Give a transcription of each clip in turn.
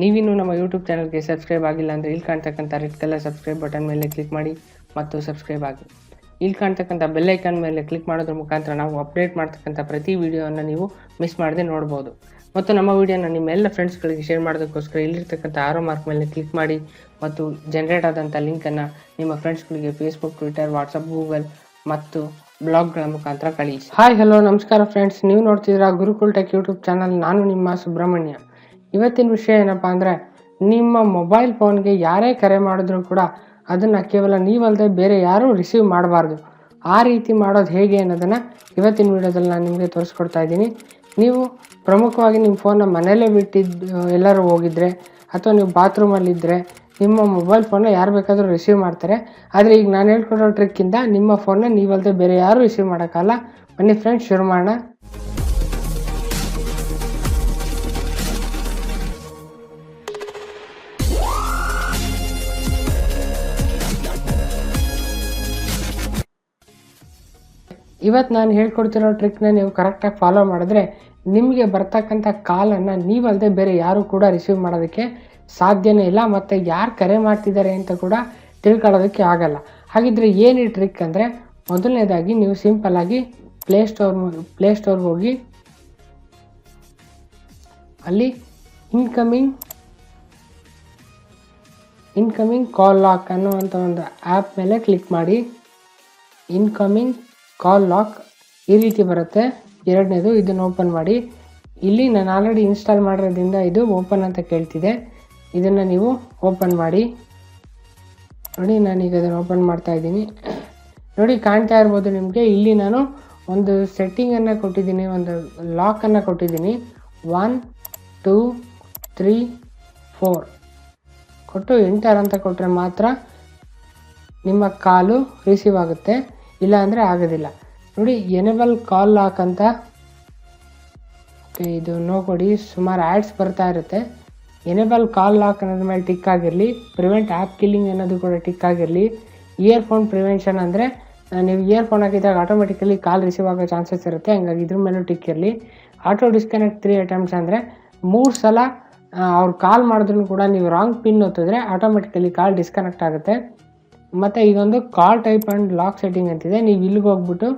ನೀವಿನ್ನೂ ನಮ್ಮ ಯೂಟ್ಯೂಬ್ ಚಾನಲ್ಗೆ ಸಬ್ಸ್ಕ್ರೈಬ್ ಆಗಿಲ್ಲ ಅಂದರೆ ಇಲ್ಲಿ ಕಾಣ್ತಕ್ಕಂಥ ರೆಡ್ ಕಲರ್ ಸಬ್ಸ್ಕ್ರೈಬ್ ಬಟನ್ ಮೇಲೆ ಕ್ಲಿಕ್ ಮಾಡಿ ಮತ್ತು ಸಬ್ಸ್ಕ್ರೈಬ್ ಆಗಿ. ಇಲ್ಲಿ ಕಾಣ್ತಕ್ಕಂಥ ಬೆಲ್ ಐಕಾನ್ ಮೇಲೆ ಕ್ಲಿಕ್ ಮಾಡೋದ್ರ ಮುಖಾಂತರ ನಾವು ಅಪ್ಡೇಟ್ ಮಾಡ್ತಕ್ಕಂಥ ಪ್ರತಿ ವೀಡಿಯೋವನ್ನು ನೀವು ಮಿಸ್ ಮಾಡದೆ ನೋಡ್ಬೋದು. ಮತ್ತು ನಮ್ಮ ವಿಡಿಯೋನ ನಿಮ್ಮೆಲ್ಲ ಫ್ರೆಂಡ್ಸ್ಗಳಿಗೆ ಶೇರ್ ಮಾಡೋದಕ್ಕೋಸ್ಕರ ಇಲ್ಲಿರ್ತಕ್ಕಂಥ ಆರೋ ಮಾರ್ಕ್ ಮೇಲೆ ಕ್ಲಿಕ್ ಮಾಡಿ ಮತ್ತು ಜನರೇಟ್ ಆದಂಥ ಲಿಂಕನ್ನು ನಿಮ್ಮ ಫ್ರೆಂಡ್ಸ್ಗಳಿಗೆ ಫೇಸ್ಬುಕ್ ಟ್ವಿಟರ್ ವಾಟ್ಸಪ್ ಗೂಗಲ್ ಮತ್ತು ಬ್ಲಾಗ್ಗಳ ಮುಖಾಂತರ ಕಳಿಸಿ. ಹಾಯ್ ಹಲೋ ನಮಸ್ಕಾರ ಫ್ರೆಂಡ್ಸ್ ನೀವು ನೋಡ್ತಿದ್ದೀರಾ ಗುರುಕುಲ್ ಟೆಕ್ ಯೂಟ್ಯೂಬ್ ಚಾನಲ್. ನಾನು ನಿಮ್ಮ ಸುಬ್ರಹ್ಮಣ್ಯ. ಇವತ್ತಿನ ವಿಷಯ ಏನಪ್ಪ ಅಂದರೆ, ನಿಮ್ಮ ಮೊಬೈಲ್ ಫೋನ್ಗೆ ಯಾರೇ ಕರೆ ಮಾಡಿದ್ರು ಕೂಡ ಅದನ್ನು ಕೇವಲ ನೀವಲ್ಲದೆ ಬೇರೆ ಯಾರೂ ರಿಸೀವ್ ಮಾಡಬಾರ್ದು. ಆ ರೀತಿ ಮಾಡೋದು ಹೇಗೆ ಅನ್ನೋದನ್ನು ಇವತ್ತಿನ ವಿಡಿಯೋದಲ್ಲಿ ನಾನು ನಿಮಗೆ ತೋರಿಸ್ಕೊಡ್ತಾ ಇದ್ದೀನಿ. ನೀವು ಪ್ರಮುಖವಾಗಿ ನಿಮ್ಮ ಫೋನ್ನ ಮನೆಯಲ್ಲೇ ಬಿಟ್ಟಿದ್ದು ಎಲ್ಲರೂ ಹೋಗಿದ್ರೆ, ಅಥವಾ ನೀವು ಬಾತ್ರೂಮಲ್ಲಿದ್ದರೆ ನಿಮ್ಮ ಮೊಬೈಲ್ ಫೋನ್ನ ಯಾರು ಬೇಕಾದರೂ ರಿಸೀವ್ ಮಾಡ್ತಾರೆ. ಆದರೆ ಈಗ ನಾನು ಹೇಳ್ಕೊಡೋ ಟ್ರಿಕ್ಕಿಂದ ನಿಮ್ಮ ಫೋನ್ನ ನೀವಲ್ಲದೆ ಬೇರೆ ಯಾರೂ ರಿಸೀವ್ ಮಾಡೋಕ್ಕಲ್ಲ ಬನ್ನಿ ಫ್ರೆಂಡ್ಸ್ ಶುರು ಮಾಡೋಣ. ಇವತ್ತು ನಾನು ಹೇಳ್ಕೊಡ್ತಿರೋ ಟ್ರಿಕ್ನ ನೀವು ಕರೆಕ್ಟಾಗಿ ಫಾಲೋ ಮಾಡಿದ್ರೆ ನಿಮಗೆ ಬರ್ತಕ್ಕಂಥ ಕಾಲನ್ನು ನೀವಲ್ಲದೆ ಬೇರೆ ಯಾರೂ ಕೂಡ ರಿಸೀವ್ ಮಾಡೋದಕ್ಕೆ ಸಾಧ್ಯನೇ ಇಲ್ಲ ಮತ್ತು ಯಾರು ಕರೆ ಮಾಡ್ತಿದ್ದಾರೆ ಅಂತ ಕೂಡ ತಿಳ್ಕೊಳ್ಳೋದಕ್ಕೆ ಆಗಲ್ಲ. ಹಾಗಿದ್ರೆ ಏನು ಈ ಟ್ರಿಕ್ ಅಂದರೆ ಮೊದಲನೇದಾಗಿ ನೀವು ಸಿಂಪಲ್ಲಾಗಿ ಪ್ಲೇಸ್ಟೋರ್ ಪ್ಲೇಸ್ಟೋರ್ಗೆ ಹೋಗಿ ಅಲ್ಲಿ ಇನ್ಕಮಿಂಗ್ ಇನ್ಕಮಿಂಗ್ ಕಾಲ್ ಲಾಕ್ ಅನ್ನುವಂಥ ಒಂದು ಆ್ಯಪ್ ಮೇಲೆ ಕ್ಲಿಕ್ ಮಾಡಿ ಇನ್ಕಮಿಂಗ್ ಕಾಲ್ ಲಾಕ್ ಈ ರೀತಿ ಬರುತ್ತೆ. ಎರಡನೇದು ಇದನ್ನು ಓಪನ್ ಮಾಡಿ. ಇಲ್ಲಿ ನಾನು ಆಲ್ರೆಡಿ ಇನ್ಸ್ಟಾಲ್ ಮಾಡಿರೋದ್ರಿಂದ ಇದು ಓಪನ್ ಅಂತ ಕೇಳ್ತಿದೆ. ಇದನ್ನು ನೀವು ಓಪನ್ ಮಾಡಿ. ನೋಡಿ ನಾನೀಗ ಅದನ್ನು ಓಪನ್ ಮಾಡ್ತಾ ಇದ್ದೀನಿ. ನೋಡಿ, ಕಾಣ್ತಾ ಇರ್ಬೋದು ನಿಮಗೆ. ಇಲ್ಲಿ ನಾನು ಒಂದು ಸೆಟ್ಟಿಂಗನ್ನು ಕೊಟ್ಟಿದ್ದೀನಿ, ಒಂದು ಲಾಕನ್ನು ಕೊಟ್ಟಿದ್ದೀನಿ. ಒನ್ ಟೂ ತ್ರೀ ಫೋರ್ ಕೊಟ್ಟು ಎಂಟರ್ ಅಂತ ಕೊಟ್ಟರೆ ಮಾತ್ರ ನಿಮ್ಮ ಕಾಲು ರಿಸೀವ್ ಆಗುತ್ತೆ. ಇಲ್ಲ ಅಂದರೆ ಆಗೋದಿಲ್ಲ. ನೋಡಿ ಎನೇಬಲ್ ಕಾಲ್ ಲಾಕ್ ಅಂತ. ಇದು ನೋ ಕೊಡಿ ಸುಮಾರು ಆ್ಯಡ್ಸ್ ಬರ್ತಾ ಇರುತ್ತೆ. ಎನೇಬಲ್ ಕಾಲ್ ಲಾಕ್ ಅನ್ನೋದ್ರ ಮೇಲೆ ಟಿಕ್ ಆಗಿರಲಿ ಪ್ರಿವೆಂಟ್ ಆ್ಯಪ್ ಕಿಲ್ಲಿಂಗ್ ಅನ್ನೋದು ಕೂಡ ಟಿಕ್ ಆಗಿರಲಿ ಇಯರ್ಫೋನ್ ಪ್ರಿವೆನ್ಷನ್ ಅಂದರೆ ನೀವು ಇಯರ್ಫೋನ್ ಹಾಕಿದಾಗ ಆಟೋಮೆಟಿಕಲಿ ಕಾಲ್ ರಿಸೀವ್ ಆಗೋ ಚಾನ್ಸಸ್ ಇರುತ್ತೆ. ಹಂಗಾಗಿ ಇದ್ರ ಮೇಲೂ ಟಿಕ್ ಇರಲಿ. ಆಟೋ ಡಿಸ್ಕನೆಕ್ಟ್ ತ್ರೀ ಅಟೆಂಪ್ಟ್ಸ್ ಅಂದರೆ, ಮೂರು ಸಲ ಅವ್ರು ಕಾಲ್ ಮಾಡಿದ್ರು ಕೂಡ ನೀವು ರಾಂಗ್ ಪಿನ್ ಒತ್ತಿದ್ರೆ ಆಟೋಮೆಟಿಕಲಿ ಕಾಲ್ ಡಿಸ್ಕನೆಕ್ಟ್ ಆಗುತ್ತೆ. ಮತ್ತು ಇದೊಂದು call type and lock setting ಅಂತಿದೆ. ನೀವು ಇಲ್ಲಿಗೆ ಹೋಗ್ಬಿಟ್ಟು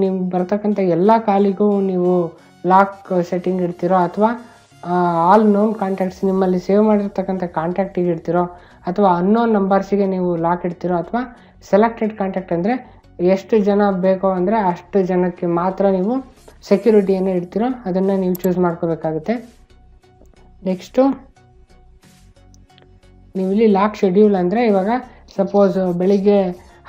ನಿಮ್ಗೆ ಬರ್ತಕ್ಕಂಥ ಎಲ್ಲ ಕಾಲಿಗೂ ನೀವು ಲಾಕ್ ಸೆಟ್ಟಿಂಗ್ ಇಡ್ತೀರೋ ಅಥವಾ ಆಲ್ ನೋನ್ ಕಾಂಟ್ಯಾಕ್ಟ್ಸ್ ನಿಮ್ಮಲ್ಲಿ ಸೇವ್ ಮಾಡಿರ್ತಕ್ಕಂಥ ಕಾಂಟ್ಯಾಕ್ಟಿಗೆ ಇಡ್ತಿರೋ ಅಥವಾ ಅನ್ನೋನ್ ನಂಬರ್ಸಿಗೆ ನೀವು ಲಾಕ್ ಇಡ್ತಿರೋ ಅಥವಾ ಸೆಲೆಕ್ಟೆಡ್ ಕಾಂಟ್ಯಾಕ್ಟ್ ಅಂದರೆ ಎಷ್ಟು ಜನ ಬೇಕೋ ಅಂದರೆ ಅಷ್ಟು ಜನಕ್ಕೆ ಮಾತ್ರ ನೀವು ಸೆಕ್ಯೂರಿಟಿಯನ್ನು ಇಡ್ತಿರೋ ಅದನ್ನು ನೀವು ಚೂಸ್ ಮಾಡ್ಕೋಬೇಕಾಗುತ್ತೆ. ನೆಕ್ಸ್ಟು ನೀವು ಇಲ್ಲಿ ಲಾಕ್ ಶೆಡ್ಯೂಲ್ ಅಂದರೆ ಇವಾಗ ಸಪೋಸ್ ಬೆಳಿಗ್ಗೆ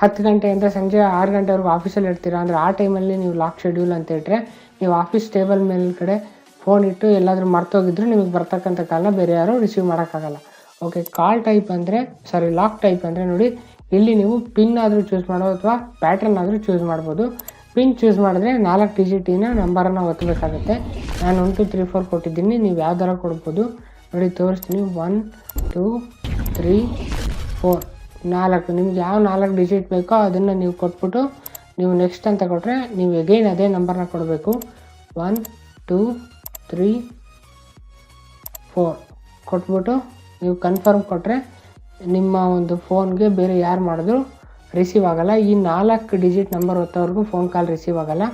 ಹತ್ತು ಗಂಟೆಯಿಂದ ಸಂಜೆ ಆರು ಗಂಟೆವರೆಗೂ ಆಫೀಸಲ್ಲಿ ಇರ್ತೀರಾ? ಅಂದರೆ ಆ ಟೈಮಲ್ಲಿ ನೀವು ಲಾಕ್ ಶೆಡ್ಯೂಲ್ ಅಂತ ಇಟ್ಟರೆ ನೀವು ಆಫೀಸ್ ಟೇಬಲ್ ಮೇಲ್ಗಡೆ ಫೋನ್ ಇಟ್ಟು ಎಲ್ಲಾದರೂ ಮರ್ತೋಗಿದ್ರು ನಿಮಗೆ ಬರ್ತಕ್ಕಂಥ ಕಾಲನ್ನ ಬೇರೆ ಯಾರು ರಿಸೀವ್ ಮಾಡೋಕ್ಕಾಗಲ್ಲ. ಓಕೆ ಕಾಲ್ ಟೈಪ್ ಅಂದರೆ ಸಾರಿ ಲಾಕ್ ಟೈಪ್ ಅಂದರೆ ನೋಡಿ, ಇಲ್ಲಿ ನೀವು ಪಿನ್ ಆದರೂ ಚೂಸ್ ಮಾಡೋದು ಅಥವಾ ಪ್ಯಾಟ್ರನ್ ಆದರೂ ಚೂಸ್ ಮಾಡ್ಬೋದು. ಪಿನ್ ಚೂಸ್ ಮಾಡಿದ್ರೆ ನಾಲ್ಕು ಡಿಜಿಟಿನ ನಂಬರನ್ನು ಒತ್ತಬೇಕಾಗುತ್ತೆ ನಾನು ಒನ್ ಟು ತ್ರೀ ಫೋರ್ ಕೊಟ್ಟಿದ್ದೀನಿ, ನೀವು ಯಾವ್ದಾರ ಕೊಡ್ಬೋದು. ನೋಡಿ, ತೋರಿಸ್ತೀನಿ. ಒನ್ ಟೂ ತ್ರೀ ಫೋರ್ ನಾಲ್ಕು, ನಿಮ್ಗೆ ಯಾವ ನಾಲ್ಕು ಡಿಜಿಟ್ ಬೇಕೋ ಅದನ್ನು ನೀವು ಕೊಟ್ಬಿಟ್ಟು ನೀವು ನೆಕ್ಸ್ಟ್ ಅಂತ ಕೊಟ್ಟರೆ ನೀವು ಎಗೈನ್ ಅದೇ ನಂಬರ್ನ ಕೊಡಬೇಕು. ಒನ್ ಟೂ ತ್ರೀ ಫೋರ್ ಕೊಟ್ಬಿಟ್ಟು ನೀವು ಕನ್ಫರ್ಮ್ ಕೊಟ್ಟರೆ ನಿಮ್ಮ ಒಂದು ಫೋನ್ಗೆ ಬೇರೆ ಯಾರು ಮಾಡಿದ್ರು ರಿಸೀವ್ ಆಗೋಲ್ಲ. ಈ ನಾಲ್ಕು ಡಿಜಿಟ್ ನಂಬರ್ ಹೊತ್ತವ್ರಿಗೂ ಫೋನ್ ಕಾಲ್ ರಿಸೀವ್ ಆಗೋಲ್ಲ.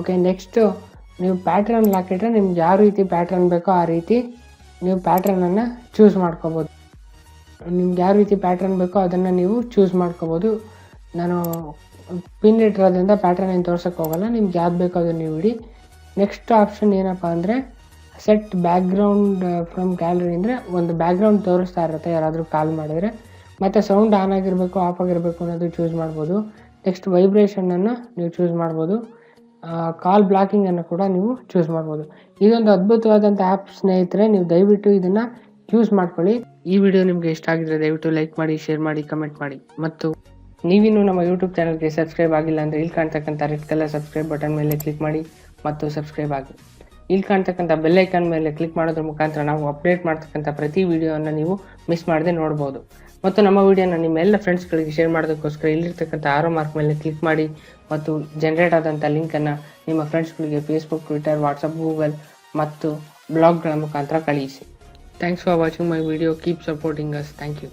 ಓಕೆ ನೆಕ್ಸ್ಟು ನೀವು ಪ್ಯಾಟ್ರನ್ ಹಾಕಿಟ್ರೆ ನಿಮ್ಗೆ ಯಾವ ರೀತಿ ಪ್ಯಾಟ್ರನ್ ಬೇಕೋ ಆ ರೀತಿ ನೀವು ಪ್ಯಾಟ್ರನನ್ನು ಚೂಸ್ ಮಾಡ್ಕೋಬೋದು. ನಿಮ್ಗೆ ಯಾವ ರೀತಿ ಪ್ಯಾಟ್ರನ್ ಬೇಕೋ ಅದನ್ನು ನೀವು ಚೂಸ್ ಮಾಡ್ಕೋಬೋದು. ನಾನು ಪಿನ್ ಇಟ್ಟಿರೋದ್ರಿಂದ ಪ್ಯಾಟ್ರನ್ ಏನು ತೋರ್ಸೋಕ್ಕೆ ಹೋಗಲ್ಲ, ನಿಮ್ಗೆ ಯಾವ್ದು ಬೇಕೋ ಅದನ್ನು ನೀವು ಇಡಿ. ನೆಕ್ಸ್ಟ್ ಆಪ್ಷನ್ ಏನಪ್ಪ ಅಂದರೆ ಸೆಟ್ ಬ್ಯಾಕ್ಗ್ರೌಂಡ್ ಫ್ರಮ್ ಗ್ಯಾಲರಿ ಅಂದರೆ ಒಂದು ಬ್ಯಾಕ್ಗ್ರೌಂಡ್ ತೋರಿಸ್ತಾ ಇರುತ್ತೆ, ಯಾರಾದರೂ ಕಾಲ್ ಮಾಡಿದರೆ. ಮತ್ತು ಸೌಂಡ್ ಆನ್ ಆಗಿರಬೇಕು ಆಫ್ ಆಗಿರಬೇಕು ಅನ್ನೋದು ಚೂಸ್ ಮಾಡ್ಬೋದು. ನೆಕ್ಸ್ಟ್ ವೈಬ್ರೇಷನನ್ನು ನೀವು ಚೂಸ್ ಮಾಡ್ಬೋದು. ಕಾಲ್ ಬ್ಲಾಕಿಂಗನ್ನು ಕೂಡ ನೀವು ಚೂಸ್ ಮಾಡ್ಬೋದು. ಇದೊಂದು ಅದ್ಭುತವಾದಂಥ ಆ್ಯಪ್ ಸ್ನೇಹಿತರೆ, ನೀವು ದಯವಿಟ್ಟು ಇದನ್ನು ಯೂಸ್ ಮಾಡ್ಕೊಳ್ಳಿ. ಈ ವಿಡಿಯೋ ನಿಮಗೆ ಇಷ್ಟ ಆಗಿದ್ರೆ ದಯವಿಟ್ಟು ಲೈಕ್ ಮಾಡಿ, ಶೇರ್ ಮಾಡಿ, ಕಮೆಂಟ್ ಮಾಡಿ. ಮತ್ತು ನೀವಿನ್ನೂ ನಮ್ಮ ಯೂಟ್ಯೂಬ್ ಚಾನಲ್ಗೆ ಸಬ್ಸ್ಕ್ರೈಬ್ ಆಗಿಲ್ಲ ಅಂದರೆ ಇಲ್ಲಿ ಕಾಣ್ತಕ್ಕಂಥ ರೆಡ್ ಕಲರ್ ಸಬ್ಸ್ಕ್ರೈಬ್ ಬಟನ್ ಮೇಲೆ ಕ್ಲಿಕ್ ಮಾಡಿ ಮತ್ತು ಸಬ್ಸ್ಕ್ರೈಬ್ ಆಗಿ. ಇಲ್ಲಿ ಕಾಣ್ತಕ್ಕಂಥ ಬೆಲ್ ಐಕಾನ್ ಮೇಲೆ ಕ್ಲಿಕ್ ಮಾಡೋದ್ರ ಮುಖಾಂತರ ನಾವು ಅಪ್ಡೇಟ್ ಮಾಡ್ತಕ್ಕಂಥ ಪ್ರತಿ ವಿಡಿಯೋವನ್ನು ನೀವು ಮಿಸ್ ಮಾಡದೆ ನೋಡ್ಬೋದು. ಮತ್ತು ನಮ್ಮ ವಿಡಿಯೋನ ನಿಮ್ಮೆಲ್ಲ ಫ್ರೆಂಡ್ಸ್ಗಳಿಗೆ ಶೇರ್ ಮಾಡೋದಕ್ಕೋಸ್ಕರ ಇಲ್ಲಿರ್ತಕ್ಕಂಥ ಆರೋ ಮಾರ್ಕ್ ಮೇಲೆ ಕ್ಲಿಕ್ ಮಾಡಿ ಮತ್ತು ಜನರೇಟ್ ಆದಂಥ ಲಿಂಕನ್ನು ನಿಮ್ಮ ಫ್ರೆಂಡ್ಸ್ಗಳಿಗೆ ಫೇಸ್ಬುಕ್ ಟ್ವಿಟರ್ ವಾಟ್ಸಪ್ ಗೂಗಲ್ ಮತ್ತು ಬ್ಲಾಗ್ಗಳ ಮುಖಾಂತರ ಕಳಿಸಿ. Thanks for watching my video. Keep supporting us. Thank you.